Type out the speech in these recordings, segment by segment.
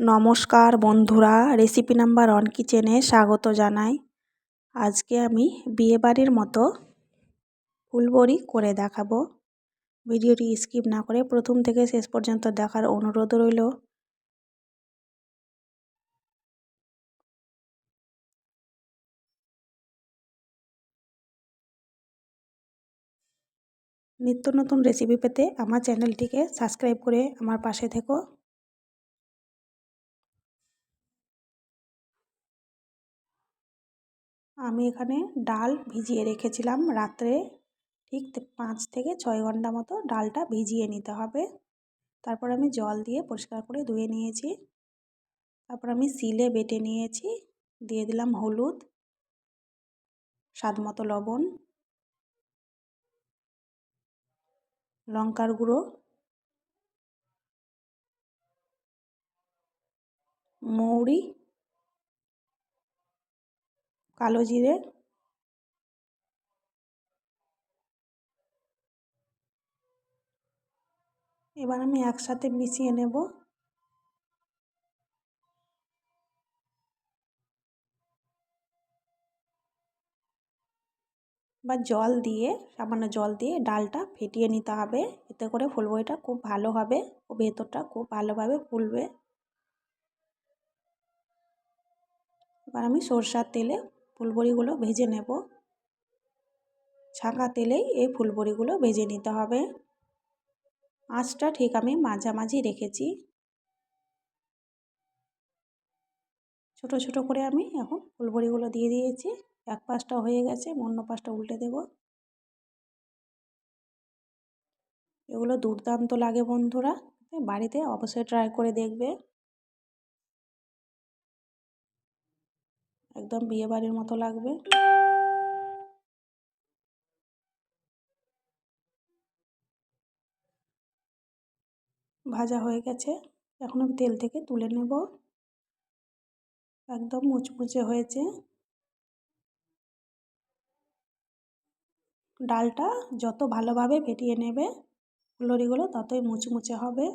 নমস্কার বন্ধুরা recipe number one কিচেনে স্বাগত জানাই। আজকে আমি বিয়েবাড়ির মতো ফুলবড়ি করে দেখাবো। ভিডিওটি স্কিপ না করে প্রথম থেকে শেষ পর্যন্ত দেখার অনুরোধ রইল। নিত্য নতুন রেসিপি পেতে আমার চ্যানেলটিকে সাবস্ক্রাইব করে আমার পাশে থেকো। আমি এখানে ডাল ভিজিয়ে রেখেছিলাম রাত্রে ঠিক পাঁচ থেকে ছয় ঘণ্টা মতো ডালটা ভিজিয়ে নিতে হবে। তারপর আমি জল দিয়ে পরিষ্কার করে ধুয়ে নিয়েছি। তারপর আমি সিলে বেটে নিয়েছি, দিয়ে দিলাম হলুদ স্বাদ মতো লবণ, লঙ্কার গুঁড়ো, মৌরি কালো জিরে। এবার আমি একসাথে মিশিয়ে নেব। বা জল দিয়ে, সামান্য জল দিয়ে ডালটা ফেটিয়ে নিতে হবে। এতে করে ফুলবড়িটা খুব ভালো হবে ও ভেতরটা খুব ভালোভাবে ফুলবে। এবার আমি সরষার তেলে ফুলবড়িগুলো ভেজে নেব। ছাঁকা তেলেই এই ফুলবড়িগুলো ভেজে নিতে হবে। আঁচটা ঠিক আমি মাঝামাঝি রেখেছি। ছোট ছোট করে আমি এখন ফুলবড়িগুলো দিয়ে দিয়েছি। এক পাশটা হয়ে গেছে, অন্য পাশটা উল্টে দেব। এগুলো দুর্দান্ত লাগে বন্ধুরা। বাড়িতে অবশ্যই ট্রাই করে দেখবে। একদম বিয়ে বাড়ির মতো লাগবে। ভাজা হয়ে গেছে। এখন আমি তেল থেকে তুলে নেব। একদম মুচমুচে হয়েছে। ডালটা যত ভালোভাবে ফেটিয়ে নেবে ফুলরিগুলো ততই মুচমুচে হবে।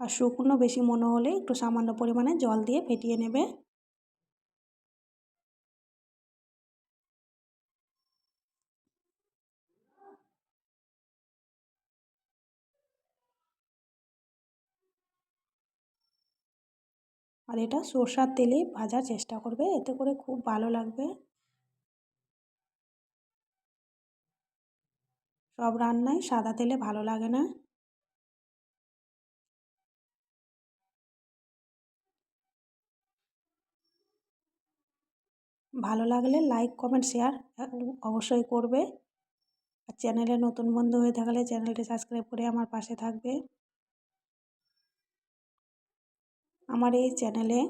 আর শুকনো বেশি মনে হলে একটু সামান্য পরিমাণে জল দিয়ে ফেটিয়ে নেবে। আর এটা সর্ষার তেলেই ভাজার চেষ্টা করবে, এতে করে খুব ভালো লাগবে। সব রান্নায় সাদা তেলে ভালো লাগে না। ভালো লাগলে লাইক, কমেন্ট, শেয়ার অবশ্যই করবে। আর চ্যানেলে নতুন বন্ধু হয়ে থাকলে চ্যানেলটি সাবস্ক্রাইব করে আমার পাশে থাকবে। আমার এই চ্যানেলে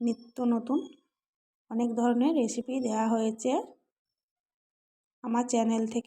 নিত্য নতুন অনেক ধরনের রেসিপি দেওয়া হয়েছে আমার চ্যানেল থেকে।